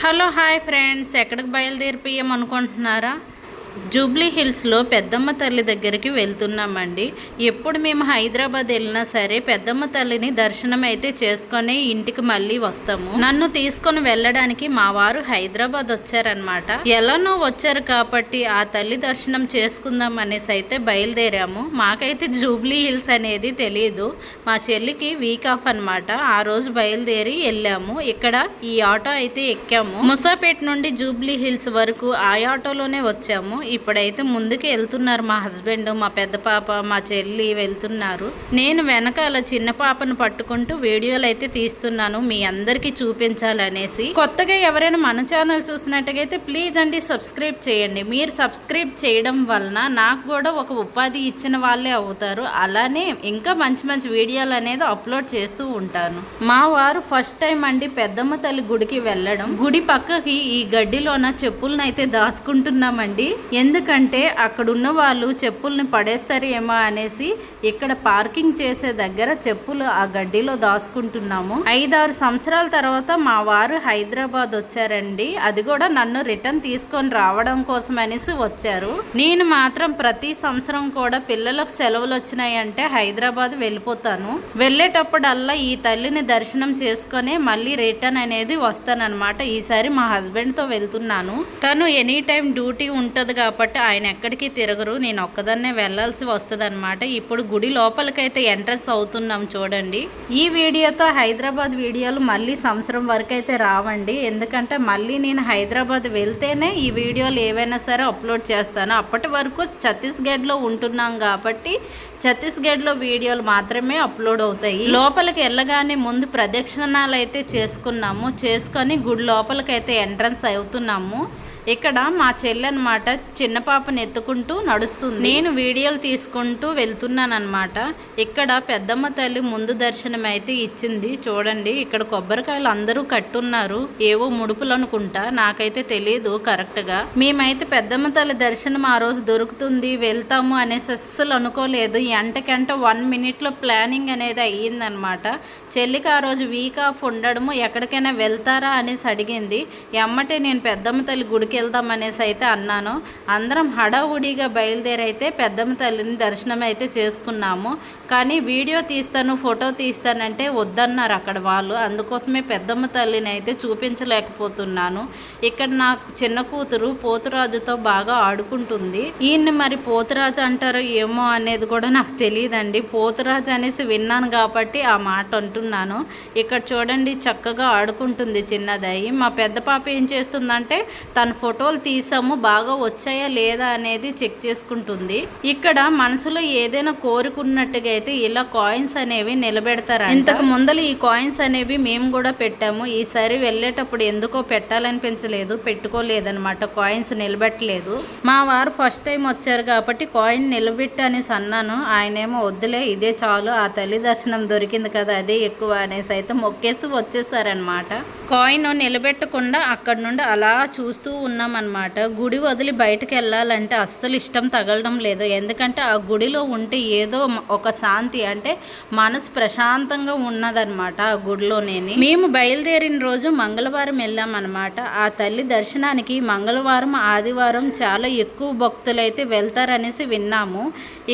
Hello hi friends ఎక్కడికి బయలుదేరిపోయాం అనుకుంటున్నారా Jubilee హిల్స్లో పెద్దమ్మ తల్లి దగ్గరికి వెళ్తున్నామండి. ఎప్పుడు మేము హైదరాబాద్ వెళ్ళినా సరే పెద్దమ్మ తల్లిని దర్శనం అయితే చేసుకొని ఇంటికి మళ్ళీ వస్తాము. నన్ను తీసుకొని వెళ్ళడానికి మా వారు హైదరాబాద్ వచ్చారనమాట ఎలానో వచ్చారు కాబట్టి ఆ తల్లి దర్శనం చేసుకుందాం అనేసి అయితే బయలుదేరాము. మాకైతే జూబ్లీ హిల్స్ అనేది తెలియదు మా చెల్లికి వీక్ ఆఫ్ అనమాట ఆ రోజు బయలుదేరి వెళ్ళాము. ఇక్కడ ఈ ఆటో అయితే ఎక్కాము. ముసాపేట్ నుండి జూబ్లీ హిల్స్ వరకు ఆ ఆటోలోనే వచ్చాము. ఇప్పుడైతే ముందుకు వెళ్తున్నారు. మా హస్బెండ్ మా పెద్ద పాప మా చెల్లి వెళ్తున్నారు. నేను వెనకాల చిన్న పాపను పట్టుకుంటూ వీడియోలు అయితే తీస్తున్నాను. మీ అందరికీ చూపించాలనేసి. కొత్తగా ఎవరైనా మన ఛానల్ చూసినట్టుగైతే ప్లీజ్ అండి సబ్స్క్రైబ్ చేయండి. మీరు సబ్స్క్రైబ్ చేయడం వలన నాకు కూడా ఒక ఉపాధి ఇచ్చిన వాళ్ళే అవుతారు. అలానే ఇంకా మంచి మంచి వీడియోలు అనేది అప్లోడ్ చేస్తూ ఉంటాను. మా వారు ఫస్ట్ టైం అండి పెద్దమ్మ తల్లి గుడికి వెళ్ళడం. గుడి పక్కకి ఈ గడ్డిలోన చెప్పులను అయితే దాచుకుంటున్నామండి. ఎందుకంటే అక్కడున్న వాళ్ళు చెప్పుల్ని పడేస్తారేమో అనేసి ఇక్కడ పార్కింగ్ చేసే దగ్గర చెప్పులు ఆ గడ్డిలో దాచుకుంటున్నాము. ఐదారు సంవత్సరాల తర్వాత మా వారు హైదరాబాద్ వచ్చారండి. అది కూడా నన్ను రిటర్న్ తీసుకొని రావడం కోసం అనేసి వచ్చారు. నేను మాత్రం ప్రతి సంవత్సరం కూడా పిల్లలకు సెలవులు వచ్చినాయంటే హైదరాబాద్ వెళ్ళిపోతాను. వెళ్ళేటప్పుడల్లా ఈ తల్లిని దర్శనం చేసుకొని మళ్ళీ రిటర్న్ అనేది వస్తానన్నమాట. ఈసారి మా హస్బెండ్తో వెళ్తున్నాను. తను ఎనీ టైం డ్యూటీ ఉంటుంది కాబట్టి ఆయన ఎక్కడికి తిరగరు. నేను ఒక్కదాన్నే వెళ్ళాల్సి వస్తుంది అనమాట ఇప్పుడు గుడి లోపలికైతే ఎంట్రన్స్ అవుతున్నాం చూడండి. ఈ వీడియోతో హైదరాబాద్ వీడియోలు మళ్ళీ సంవత్సరం వరకు అయితే రావండి. ఎందుకంటే మళ్ళీ నేను హైదరాబాద్ వెళ్తేనే ఈ వీడియోలు ఏవైనా సరే అప్లోడ్ చేస్తాను. అప్పటి వరకు ఛత్తీస్గఢ్లో ఉంటున్నాం కాబట్టి ఛత్తీస్గఢ్లో వీడియోలు మాత్రమే అప్లోడ్ అవుతాయి. లోపలికి వెళ్ళగానే ముందు ప్రదక్షిణాలు అయితే చేసుకున్నాము. చేసుకొని గుడి లోపలికైతే ఎంట్రన్స్ అవుతున్నాము. ఇక్కడ మా చెల్లి అనమాట చిన్న పాపని ఎత్తుకుంటూ నడుస్తుంది. నేను వీడియోలు తీసుకుంటూ వెళ్తున్నాను అనమాట ఇక్కడ పెద్దమ్మ తల్లి ముందు దర్శనం అయితే ఇచ్చింది. చూడండి ఇక్కడ కొబ్బరికాయలు అందరూ కట్టున్నారు. ఏవో ముడుపులు అనుకుంటా. నాకైతే తెలియదు కరెక్ట్గా. మేమైతే పెద్దమ్మ తల్లి దర్శనం ఆ రోజు దొరుకుతుంది వెళ్తాము అనేసి అస్సలు అనుకోలేదు. ఎంటకంట వన్ మినిట్లో ప్లానింగ్ అనేది అయ్యిందనమాట చెల్లికి ఆ రోజు వీక్ ఆఫ్ ఉండడము ఎక్కడికైనా వెళ్తారా అనేసి అడిగింది. ఎమ్మటే నేను పెద్దమ్మ తల్లి గుడికి వెళ్దాం అనేసి అయితే అన్నాను. అందరం హడావుడిగా బయలుదేరైతే పెద్దమ్మ తల్లిని దర్శనం అయితే చేసుకున్నాము. కానీ వీడియో తీస్తాను ఫోటో తీస్తానంటే వద్దన్నారు అక్కడ వాళ్ళు. అందుకోసమే పెద్దమ్మ తల్లిని అయితే చూపించలేకపోతున్నాను. ఇక్కడ నాకు చిన్న కూతురు పోతురాజుతో బాగా ఆడుకుంటుంది. ఈయన్ని మరి పోతురాజు అంటారో ఏమో అనేది కూడా నాకు తెలియదండి. పోతురాజు అనేసి విన్నాను కాబట్టి ఆ మాట అంటున్నాను. ఇక్కడ చూడండి చక్కగా ఆడుకుంటుంది చిన్నదయ్యి మా పెద్ద పాప ఏం చేస్తుందంటే తన ఫోటోలు తీసాము బాగా వచ్చాయా లేదా అనేది చెక్ చేసుకుంటుంది. ఇక్కడ మనసులో ఏదైనా కోరుకున్నట్టుగా అయితే ఇలా కాయిన్స్ అనేవి నిలబెడతారు ఇంతకు ముందలు ఈ కాయిన్స్ అనేవి మేము కూడా పెట్టాము. ఈసారి వెళ్ళేటప్పుడు ఎందుకో పెట్టాలనిపించలేదు పెట్టుకోలేదన్నమాట కాయిన్స్ నిలబెట్టలేదు. మా వారు ఫస్ట్ టైం వచ్చారు కాబట్టి కాయిన్ నిలబెట్టి అనేసి అన్నాను. ఆయనేమో వద్దులే ఇదే చాలు ఆ తల్లి దర్శనం దొరికింది కదా అదే ఎక్కువ అనేసి అయితే మొక్కేసి వచ్చేసారనమాట కాయిన్ నిలబెట్టకుండా అక్కడ నుండి అలా చూస్తూ ఉన్నామన్నమాట. గుడి వదిలి బయటకు వెళ్ళాలంటే అస్సలు ఇష్టం తగలడం లేదు. ఎందుకంటే ఆ గుడిలో ఉంటే ఏదో ఒక శాంతి అంటే మనసు ప్రశాంతంగా ఉన్నదనమాట ఆ గుడిలోనేని మేము బయలుదేరిన రోజు మంగళవారం వెళ్ళామన్నమాట. ఆ తల్లి దర్శనానికి మంగళవారం ఆదివారం చాలా ఎక్కువ భక్తులైతే వెళ్తారనేసి విన్నాము.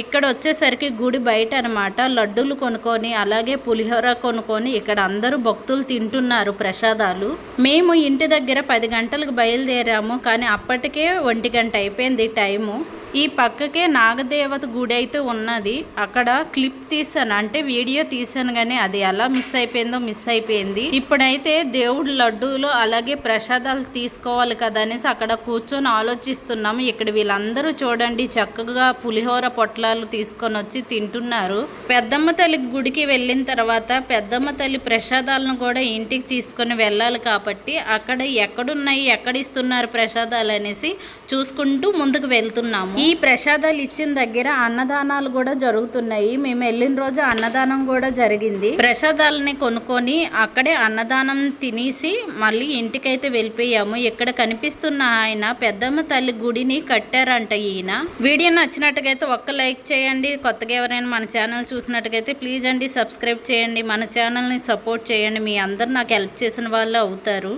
ఇక్కడ వచ్చేసరికి గుడి బయట అనమాట లడ్డూలు కొనుక్కొని అలాగే పులిహోర కొనుక్కొని ఇక్కడ అందరూ భక్తులు తింటున్నారు ప్రసాదాలు. మేము ఇంటి దగ్గర పది గంటలకు బయలుదేరాము కానీ అప్పటికే ఒంటి గంట అయిపోయింది టైము. ఈ పక్కకే నాగదేవత గుడి అయితే ఉన్నది. అక్కడ క్లిప్ తీసాను. అంటే వీడియో తీసాను కానీ అది ఎలా మిస్ అయిపోయిందో మిస్ అయిపోయింది. ఇప్పుడైతే దేవుడు లడ్డూలు అలాగే ప్రసాదాలు తీసుకోవాలి కదా అనేసి అక్కడ కూర్చొని ఆలోచిస్తున్నాము. ఇక్కడ వీళ్ళందరూ చూడండి చక్కగా పులిహోర పొట్లాలు తీసుకొని వచ్చి తింటున్నారు. పెద్దమ్మ తల్లి గుడికి వెళ్ళిన తర్వాత పెద్దమ్మ తల్లి ప్రసాదాలను కూడా ఇంటికి తీసుకొని వెళ్ళాలి కాబట్టి అక్కడ ఎక్కడున్నాయి ఎక్కడ ఇస్తున్నారు ప్రసాదాలు అనేసి చూసుకుంటూ ముందుకు వెళ్తున్నాము. ఈ ప్రసాదాలు ఇచ్చిన దగ్గర అన్నదానాలు కూడా జరుగుతున్నాయి. మేము వెళ్ళిన రోజు అన్నదానం కూడా జరిగింది. ప్రసాదాలని కొనుక్కొని అక్కడే అన్నదానం తినేసి మళ్ళీ ఇంటికైతే వెళ్ళిపోయాము. ఇక్కడ కనిపిస్తున్న ఆయన పెద్దమ్మ తల్లి గుడిని కట్టారంట ఈయన. వీడియో నచ్చినట్టుగైతే ఒక్క లైక్ చేయండి. కొత్తగా ఎవరైనా మన ఛానల్ చూసినట్టుగైతే ప్లీజ్ అండి సబ్స్క్రైబ్ చేయండి. మన ఛానల్ని సపోర్ట్ చేయండి. మీ అందరు నాకు హెల్ప్ చేసిన వాళ్ళు అవుతారు.